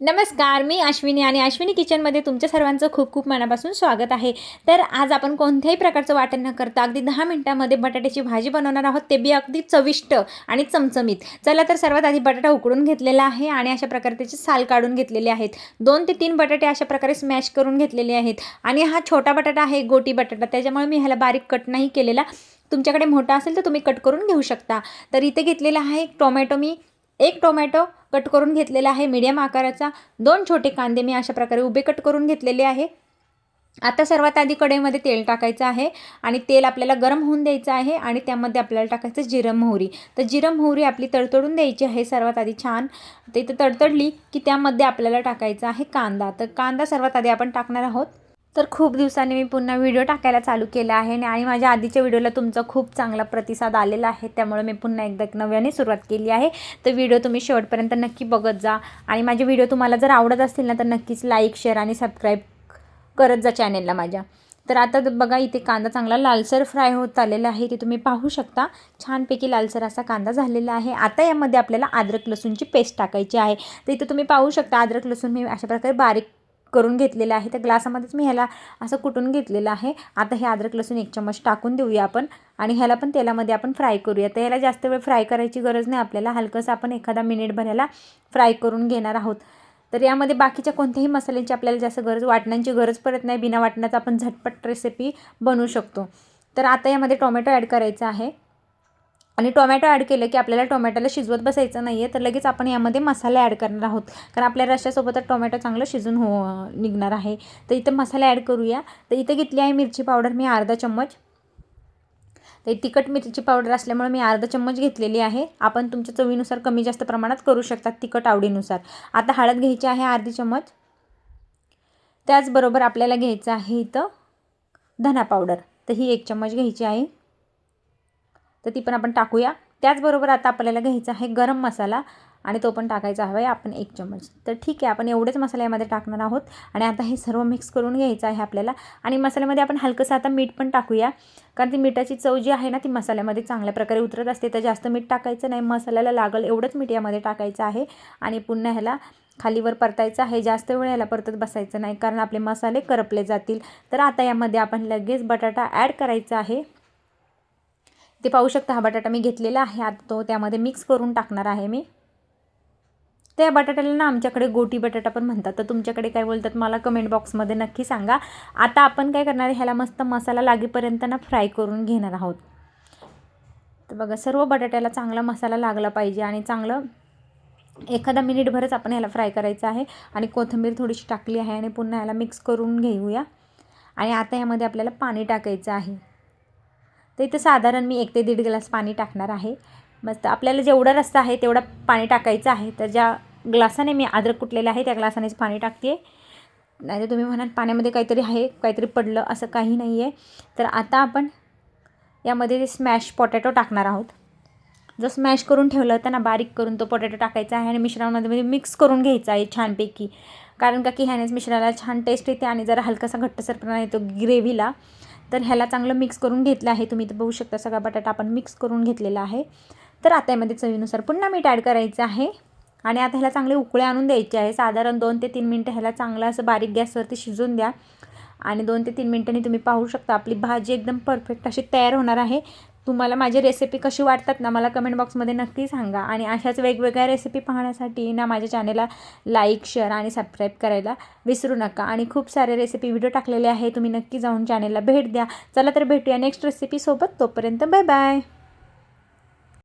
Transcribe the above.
नमस्कार मी अश्विनी आणि अश्विनी किचनमध्ये तुमच्या सर्वांचं खूप खूप मनापासून स्वागत आहे. तर आज आपण कोणत्याही प्रकारचं वाटण न करता अगदी दहा मिनिटामध्ये बटाट्याची भाजी बनवणार आहोत. ते बी अगदी चविष्ट आणि चमचमीत. चला तर सर्वात आधी बटाटा उकडून घेतलेला आहे आणि अशा प्रकारे त्याचे साल काढून घेतलेले आहेत. दोन ते तीन बटाटे अशा प्रकारे स्मॅश करून घेतलेले आहेत. आणि हा छोटा बटाटा आहे गोटी बटाटा. त्याच्यामुळे मी ह्याला बारीक कट नाही केलेला. तुमच्याकडे मोठा असेल तर तुम्ही कट करून घेऊ शकता. तर इथे घेतलेला आहे टोमॅटो मी. एक टोमॅटो कट करून घेतलेला आहे. मीडियम आकाराचा दोन छोटे कांदे मी अशा प्रकारे उभे कट करून घेतलेले आहे. आता सर्वात आधी कढईमध्ये तेल टाकायचं आहे आणि तेल आपल्याला गरम होऊन द्यायचं आहे आणि त्यामध्ये आपल्याला टाकायचं जिरं मोहरी. तर जिरं मोहरी आपली तडतडून द्यायची आहे. सर्वात आधी छान ते इथं तडतडली की त्यामध्ये आपल्याला टाकायचं आहे कांदा. तर कांदा सर्वात आधी आपण टाकणार आहोत. तर खूप दिवसांनी मी पुन्हा व्हिडिओ टाकायला चालू केला आहे आणि माझ्या आधीच्या व्हिडिओला तुमचा खूप चांगला प्रतिसाद आलेला आहे. त्यामुळे मी पुन्हा एकदा एक नव्याने सुरुवात केली आहे. तर व्हिडिओ तुम्ही शेवटपर्यंत नक्की बघत जा. आणि माझे व्हिडिओ तुम्हाला जर आवडत असतील ना तर नक्कीच लाईक शेअर आणि सबस्क्राईब करत जा चॅनेलला माझ्या. तर आता बघा इथे कांदा चांगला लालसर फ्राय होत आलेला आहे. ते तुम्ही पाहू शकता. छानपैकी लालसर असा कांदा झालेला आहे. आता यामध्ये आपल्याला अद्रक लसूणची पेस्ट टाकायची आहे. तर इथे तुम्ही पाहू शकता अद्रक लसूण मी अशा प्रकारे बारीक करून घेतलेलं आहे. तर ग्लासामध्येच मी ह्याला असं कुटून घेतलेलं आहे. आता हे अद्रक लसूण एक चम्मच टाकून देऊया आपण आणि ह्याला पण तेलामध्ये आपण फ्राय करूया. तर ह्याला जास्त वेळ फ्राय करायची गरज नाही आपल्याला. हलकंसं आपण एखादा मिनिटभर ह्याला फ्राय करून घेणार आहोत. तर यामध्ये बाकीच्या कोणत्याही मसाल्यांची आपल्याला जास्त गरज वाटण्यांची गरज पडत नाही. बिना वाटण्याचा आपण झटपट रेसिपी बनवू शकतो. तर आता यामध्ये टोमॅटो ॲड करायचा आहे. आणि टोमॅटो ॲड केलं की आपल्याला टोमॅटोला शिजवत बसायचं नाही आहे तर लगेच आपण यामध्ये मसाला ॲड करणार आहोत. कारण आपल्या रश्श्यासोबतच टोमॅटो चांगलं शिजून हो निघणार आहे. तर इथं मसाला ॲड करूया. तर इथं घेतली आहे मिरची पावडर मी अर्धा चम्मच. तर तिखट मिरची पावडर असल्यामुळे मी अर्धा चम्मच घेतलेली आहे. आपण तुमच्या चवीनुसार कमी जास्त प्रमाणात करू शकतात तिखट आवडीनुसार. आता हळद घ्यायची आहे अर्धी चम्मच. त्याचबरोबर आपल्याला घ्यायचं आहे इथं धना पावडर. तर ही एक चम्मच घ्यायची आहे. तर ती पण आपण टाकूया. त्याचबरोबर आता आपल्याला घ्यायचा आहे गरम मसाला आणि तो पण टाकायचा हवा आहे आपण एक चम्मच. तर ठीक आहे आपण एवढेच मसाला यामध्ये टाकणार आहोत आणि आता हे सर्व मिक्स करून घ्यायचं आहे आपल्याला. आणि मसाल्यामध्ये आपण हलकंसं आता मीठ पण टाकूया. कारण ती मिठाची चव जी आहे ना ती मसाल्यामध्ये चांगल्या प्रकारे उतरत असते. तर जास्त मीठ टाकायचं नाही. मसाल्याला लागल एवढंच मीठ यामध्ये टाकायचं आहे. आणि पुन्हा ह्याला खालीवर परतायचं आहे. जास्त वेळ याला परतत बसायचं नाही कारण आपले मसाले करपले जातील. तर आता यामध्ये आपण लगेच बटाटा ॲड करायचा आहे. ते पाहू शकता हा बटाटा मी घेतलेला आहे. आता तो त्यामध्ये मिक्स करून टाकणार आहे मी. त्या बटाट्याला ना आमच्याकडे गोटी बटाटा पण म्हणतात. तर तुमच्याकडे काय बोलतात मला कमेंट बॉक्समध्ये नक्की सांगा. आता आपण काय करणार आहे? ह्याला मस्त मसाला लागेपर्यंत ना फ्राय करून घेणार आहोत. तर बघा सर्व बटाट्याला चांगला मसाला लागला पाहिजे आणि चांगलं एखादा मिनिटभरच आपण ह्याला फ्राय करायचं आहे. आणि कोथिंबीर थोडीशी टाकली आहे आणि पुन्हा ह्याला मिक्स करून घेऊया. आणि आता यामध्ये आपल्याला पाणी टाकायचं आहे. तर इथं साधारण मी एक ते दीड ग्लास पाणी टाकणार आहे. मस्त आपल्याला जेवढा रस्ता आहे तेवढा पाणी टाकायचं आहे. तर ज्या ग्लासाने मी अद्रक कुटलेलं आहे त्या ग्लासानेच पाणी टाकते नाही तर तुम्ही म्हणाल पाण्यामध्ये काहीतरी आहे काहीतरी पडलं असं काही नाही आहे तर आता आपण यामध्ये स्मॅश पोटॅटो टाकणार आहोत. जो स्मॅश करून ठेवलं होतं ना बारीक करून तो पोटॅटो टाकायचा आहे आणि मिश्रणामध्ये म्हणजे मिक्स करून घ्यायचा आहे छानपैकी. कारण का की ह्यानेच मिश्रणाला छान टेस्ट येते आणि जरा हलकासा घट्टसरपणा येतो ग्रेव्हीला तर ह्याला चांगलं मिक्स करून घेतलं आहे. तुम्ही इथं बघू शकता सगळा बटाटा आपण मिक्स करून घेतलेला आहे. तर आता यामध्ये चवीनुसार पुन्हा मीठ ॲड करायचं आहे. आणि आता ह्याला चांगले उकळे आणून द्यायचे आहे. साधारण दोन ते तीन मिनटं ह्याला चांगलं असं बारीक गॅसवरती शिजून द्या. आणि दोन ते तीन मिनटांनी तुम्ही पाहू शकता आपली भाजी एकदम परफेक्ट अशी तयार होणार आहे. तुम्हाला माझी रेसिपी कशी वाटतात ना मला कमेंट बॉक्समध्ये नक्की सांगा. आणि अशाच वेगवेगळ्या रेसिपी पाहण्यासाठी ना माझ्या चॅनेलला लाईक शेअर आणि सबस्क्राईब करायला विसरू नका. आणि खूप सारे रेसिपी व्हिडिओ टाकलेले आहे तुम्ही नक्की जाऊन चॅनेलला भेट द्या. चला तर भेटूया नेक्स्ट रेसिपीसोबत तोपर्यंत बाय बाय